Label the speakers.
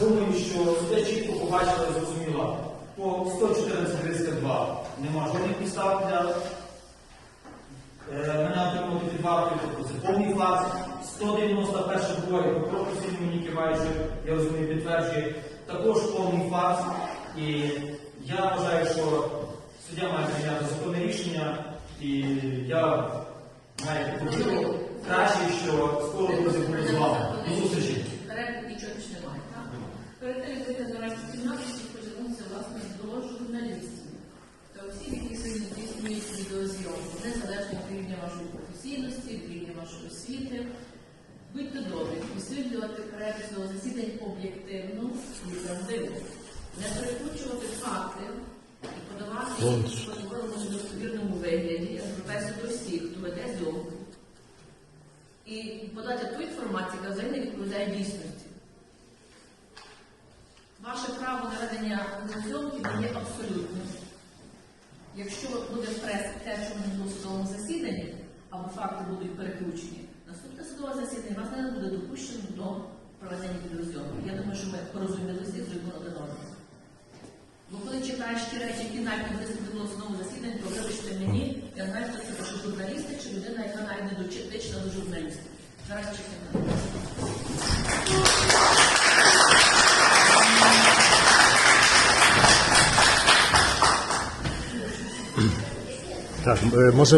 Speaker 1: думаю, що суддя чітко побачила і зрозуміла. По 114 2 нема жодних підстав для е, мене отримувати під вартою, тобто це повний факт. 191 двоє, прокурор постійно мені киває, я розумію, підтверджує, також повний факт. І я вважаю, що суддя має прийняти законне рішення, і я маю
Speaker 2: відеозйомку, незалежно від рівня вашої професійності, від рівня вашої освіти. Будьте добрі, висвітлювати перебіг до засідань об'єктивно і правдиво. Не перекручувати факти і подавати їх у сподіваному недостовірному вигляді. Я звертаюся до хто веде зйомку. І подати ту інформацію, яка взагалі не відповідає дійсності. Ваше право на ведення зйомки є абсолютним. Якщо буде в пресі те, що не було в судовому засіданні, або факти будуть перекручені, наступне судове засідання вас не буде допущено до проведення відеозйомки. Я думаю, що ми порозумілися і зробимо один одного. Бо коли читаєш ті речі, які навіть не в судовому засіданні, то вибачте мені, я знаю, що це ваші журналісти чи людина, яка навіть не дотична до журналістів. Зараз чекаємо.
Speaker 3: Так, е, може